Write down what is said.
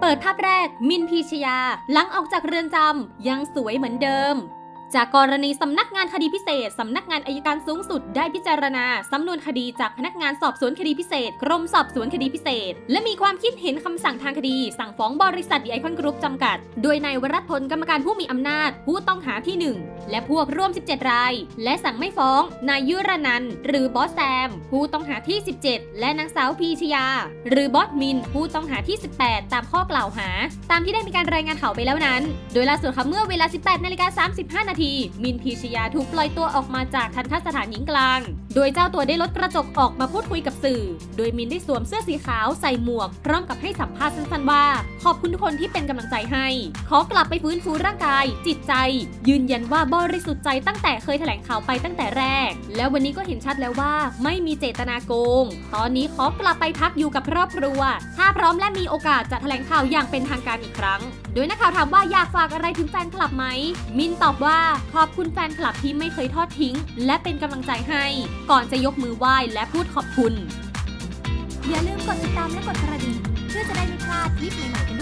เปิดภาพแรกมินพีชยา หลังออกจากเรือนจำยังสวยเหมือนเดิม จากกรณีสำนักงานคดีพิเศษ สำนักงานอายการสูงสุดได้พิจารณาสำนวนคดีจากพนักงานสอบสวนคดีพิเศษ กรมสอบสวนคดีพิเศษ และมีความคิดเห็นคำสั่งทางคดี สั่งฟ้องบริษัทดีไอคอนกรุ๊ปจำกัด โดยนายวรัตพลกรรมการผู้มีอำนาจ ผู้ต้องหาที่ 1 และพวกร่วม 17 ราย และสั่งไม่ฟ้องนายยุรนันหรือบอสแซม ผู้ต้องหาที่ 17 และนางสาวพีชยา หรือบอสมิน ผู้ต้องหาที่ 18 ตามข้อกล่าวหา ตามที่ได้มีการรายงานข่าวไปแล้วนั้น โดยล่าสุดค่ะเมื่อเวลา 18นาฬิกา35นาทีมินพีชยาถูกปล่อยตัวออกมาจากทันทสถานหญิงกลาง โดยเจ้าตัวได้ลดกระจกออกมาพูดคุยกับสื่อ โดยมินได้สวมเสื้อสีขาวใส่หมวก พร้อมกับให้สัมภาษณ์สั้นๆว่า ขอบคุณทุกคนที่เป็นกำลังใจให้ ขอกลับไปฟื้นฟูร่างกาย จิตใจ ยืนยันว่าบริสุทธิ์ใจตั้งแต่เคยแถลงข่าวไปตั้งแต่แรก แล้ววันนี้ก็เห็นชัดแล้วว่าไม่มีเจตนาโกง ตอนนี้ขอกลับไปพักอยู่กับครอบครัว ถ้าพร้อมและมีโอกาสจะแถลงข่าวอย่างเป็นทางการอีกครั้ง โดยนักข่าวถามว่าอยากฝากอะไรถึงแฟนคลับไหม มินตอบว่าขอบคุณแฟนคลับที่ไม่เคยทอดทิ้ง และเป็นกำลังใจให้ ก่อนจะยกมือไหว้และพูดขอบคุณ อย่าลืมกดติดตามและกดกระดิ่งเพื่อจะได้ไม่พลาดคลิปใหม่ๆ